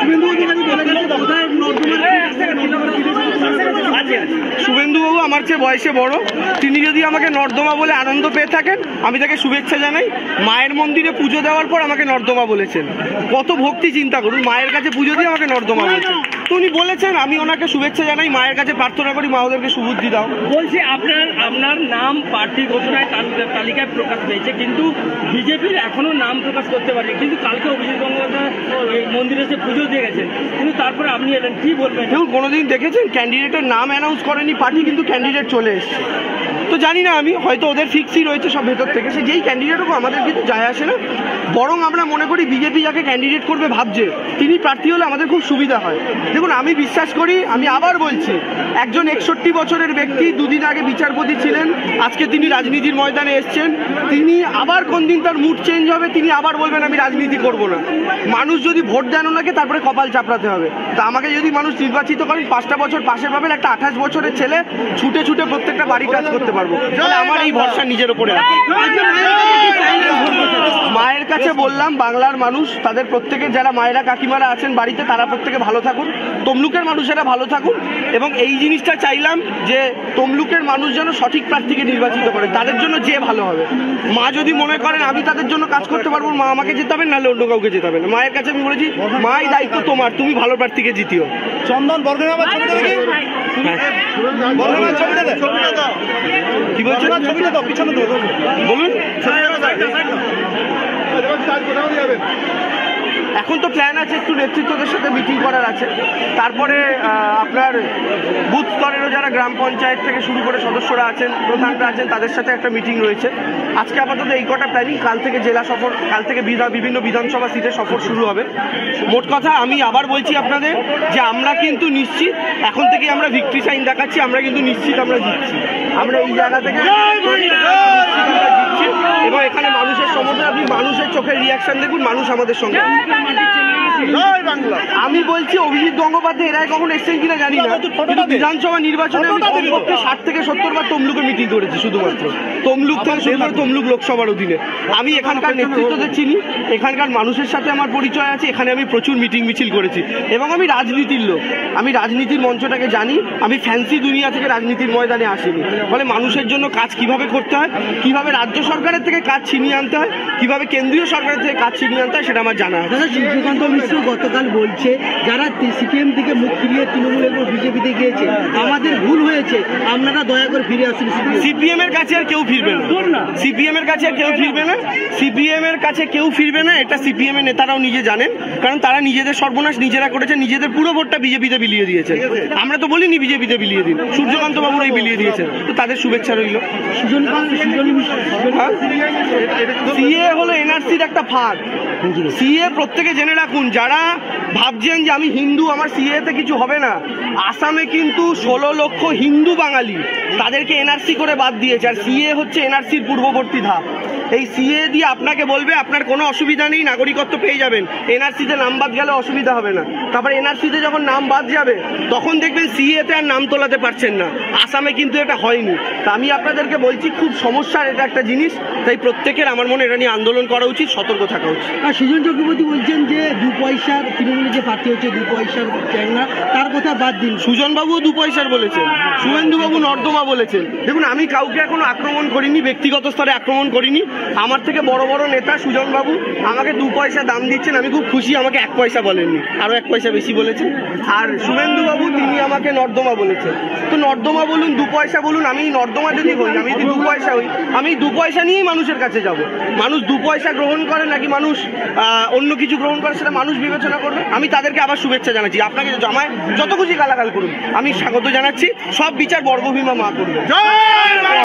শুভেন্দু আছে শুভেন্দুবাবু আমার চেয়ে বয়সে বড়। তিনি যদি আমাকে নর্দমা বলে আনন্দ পেয়ে থাকেন, আমি তাকে শুভেচ্ছা জানাই। মায়ের মন্দিরে পুজো দেওয়ার পর আমাকে নর্দমা বলেছেন। কত ভক্তি চিন্তা করুন, মায়ের কাছে পুজো দিয়ে আমাকে নর্দমা বলেছেন। উনি বলেছেন আমি ওনাকে শুভেচ্ছা জানাই মায়ের কাছে প্রার্থনা করি মা ওদেরকে সুবুদ্ধি দাও। বলছি আপনার আপনার নাম প্রার্থী ঘোষণায় তালিকা- তালিকায় প্রকাশ পেয়েছে কিন্তু বিজেপির এখনও নাম প্রকাশ করতে পারেনি। কিন্তু কালকে অভিষেক গঙ্গোপাধ্যায় মন্দিরে এসে পুজো দিয়ে গেছেন। কিন্তু তারপরে আপনি এলেন কি বলবেন? দেখুন কোনোদিন দেখেছেন? ক্যান্ডিডেটের নাম অ্যানাউন্স করেনি পার্টি কিন্তু ক্যান্ডিডেট চলে এসছে। তো জানি না আমি, হয়তো ওদের ফিক্সই রয়েছে সব ভেতর থেকে। সে যেই ক্যান্ডিডেট হোক, আমাদের কিন্তু যায় আসে না। বরং আমরা মনে করি বিজেপি যাকে ক্যান্ডিডেট করবে ভাবছে, তিনি প্রার্থী হলে আমাদের খুব সুবিধা হয়। দেখুন, আমি বিশ্বাস করি, আমি আবার বলছি, একজন একষট্টি বছরের ব্যক্তি দুদিন আগে বিচারপতি ছিলেন, আজকে তিনি রাজনীতির ময়দানে এসছেন। তিনি আবার কোন দিন তার মুড চেঞ্জ হবে, তিনি আবার বলবেন, আমি রাজনীতি করব না। মানুষ যদি ভোট দেন ওনাকে, তারপরে কপাল চাপড়াতে হবে। তা আমাকে যদি মানুষ নির্বাচিত করেন পাঁচটা বছর পাশে পাবেন, একটা আঠাশ বছরের ছেলে, ছুটে ছুটে প্রত্যেকটা বাড়ি কাজ করতে পারব। তাহলে আমার এই ভরসা নিজের উপরে মায়ের কাছে বললাম বাংলার মানুষ তাদের প্রত্যেকের যারা মায়েরা কাকিমারা আছেন বাড়িতে তারা প্রত্যেকে ভালো থাকুন। তমলুকের মানুষেরা ভালো থাকুন। এবং এই জিনিসটা চাইলাম যে তমলুকের মানুষ যেন সঠিক প্রার্থীকে নির্বাচিত করে। তাদের জন্য যে ভালো হবে। মা যদি মনে করেন আমি তাদের জন্য কাজ করতে পারব মা আমাকে জেতাবেন নাহলে অন্য কাউকে জেতাবেন। মায়ের কাছে আমি বলেছি মা এই দায়িত্ব তোমার তুমি ভালো প্রার্থীকে জিতিও। চন্দন বর্গের ছবিটা দেখি। ছবিটা দেখ? ছবিটা দাও পিছনে দাও বলুন। এখন তো প্ল্যান আছে একটু নেতৃত্বদের সাথে মিটিং করার আছে। তারপরে আপনার বুথ স্তরেরও যারা গ্রাম পঞ্চায়েত থেকে শুরু করে সদস্যরা আছেন প্রধানরা আছেন তাদের সাথে একটা মিটিং রয়েছে। আজকে আপাতত এই কটা প্ল্যানিং কাল থেকে জেলা সফর কাল থেকে বিভিন্ন বিধানসভা সিটে সফর শুরু হবে। মোট কথা আমি আবার বলছি আপনাদের যে আমরা কিন্তু নিশ্চিত এখন থেকে আমরা ভিক্টরি সাইন দেখাচ্ছি আমরা কিন্তু নিশ্চিত আমরা জিতছি। আমরা এই জায়গা থেকে নিশ্চিত আমরা জিতছি এবং এখানে মানুষের সমর্থন আপনি মানুষের চোখের রিয়াকশন দেখুন মানুষ আমাদের সঙ্গে। আমি বলছি অভিজিৎ গঙ্গোপাধ্যায় এরাই কখন এসছেন কিনা জানি না। কিন্তু বিধানসভা নির্বাচনে আমি কমপক্ষে ষাট থেকে সত্তর বার তমলুকে মিটিং করেছি শুধুমাত্র। তমলুক থেকে শুরু করে তমলুক লোকসভার অধীনে। আমি এখানকার নেতৃত্বদের চিনি এখানকার মানুষের সাথে আমার পরিচয় আছে এখানে আমি প্রচুর মিটিং মিছিল করেছি। এবং আমি রাজনীতির লোক। আমি রাজনীতির মঞ্চটাকে জানি আমি ফ্যান্সি দুনিয়া থেকে রাজনীতির ময়দানে আসিনি। ফলে মানুষের জন্য কাজ কীভাবে করতে হয় কীভাবে রাজ্য সরকারের থেকে কাজ ছিনিয়ে আনতে হয় কীভাবে কেন্দ্রীয় সরকারের থেকে কাজ ছিনিয়ে আনতে হয় সেটা আমার জানা আছে। মিশ্র গতকাল বলছে যারা সিপিএম থেকে মুখ ফিরিয়ে তৃণমূল এবং বিজেপিতে গিয়েছে আমাদের ভুল হয়েছে আপনারা দয়া করে ফিরে আসুন সিপিএম। এর কাছে আর কেউ ফিরবে না। সিপিএম এর কাছে আর কেউ ফিরবে না। সিপিএম এর কাছে কেউ ফিরবে না এটা সিপিএম এর নেতারাও নিজে জানেন কারণ তারা নিজেদের সর্বনাশ নিজেরা করেছে নিজেদের পুরো ভোটটা বিজেপিতে বিলিয়ে দিয়েছে। আমরা তো বলিনি বিজেপিতে বিলিয়ে দিন সূর্যকান্ত বাবুরাই বিলিয়ে দিয়েছে তো তাদের শুভেচ্ছা রইল। সুজন সিএ হলো এনআরসির একটা ফাঁদ। সিএ প্রত্যেকে জেনে রাখুন যারা ভাবছেন যে আমি হিন্দু, আমার সিএতে কিছু হবে না। আসামে কিন্তু ষোলো লক্ষ হিন্দু বাঙালি তাদেরকে এনআরসি করে বাদ দিয়েছে। আর সিএ হচ্ছে এনআরসির পূর্ববর্তী ধাপ। এই সিএ দিয়ে আপনাকে বলবে, আপনার কোনো অসুবিধা নেই, নাগরিকত্ব পেয়ে যাবেন। এনআরসিতে নাম বাদ গেলে অসুবিধা হবে না। তারপর এনআরসিতে যখন নাম বাদ যাবে, তখন দেখবেন সিএতে আর নাম তোলাতে পারছেন না। আসামে কিন্তু এটা হয়নি। তা আমি আপনাদেরকে বলছি, খুব সমস্যার এটা একটা জিনিস। তাই প্রত্যেকের আমার মনে এটা নিয়ে আন্দোলন করা উচিত, সতর্ক থাকা উচিত। আর সুজন চক্রবর্তী বলছেন যে দু পয়সার তৃণমূলের যে প্রার্থী হচ্ছে দু পয়সার চ্যাংনা তার কথা বাদ দিন। সুজনবাবুও দু পয়সার বলেছেন। শুভেন্দুবাবু নর্দমা বলেছেন। দেখুন, আমি কাউকে এখনও আক্রমণ করিনি, ব্যক্তিগত স্তরে আক্রমণ করিনি। আমার থেকে বড় বড় নেতা সুজনবাবু আমাকে দু পয়সা দাম দিচ্ছেন, আমি খুব খুশি, আমাকে এক পয়সা বলেননি আরও এক পয়সা বেশি বলেছেন। আর শুভেন্দুবাবু, তিনি আমাকে নর্দমা বলেছেন। তো নর্দমা বলুন দু পয়সা বলুন, আমি নর্দমা যদি হই, আমি যদি দু পয়সা হই, আমি দু পয়সা নিয়েই মানুষের কাছে যাব। মানুষ দু পয়সা গ্রহণ করে নাকি মানুষ অন্য কিছু গ্রহণ করে সেটা মানুষ বিবেচনা করবে, আমি তাদেরকে আবার শুভেচ্ছা জানাচ্ছি। আপনাকে জমায় যত খুশি গালাগাল করুন। আমি স্বাগত জানাচ্ছি, সব বিচার বর্গভীমা মা করবে।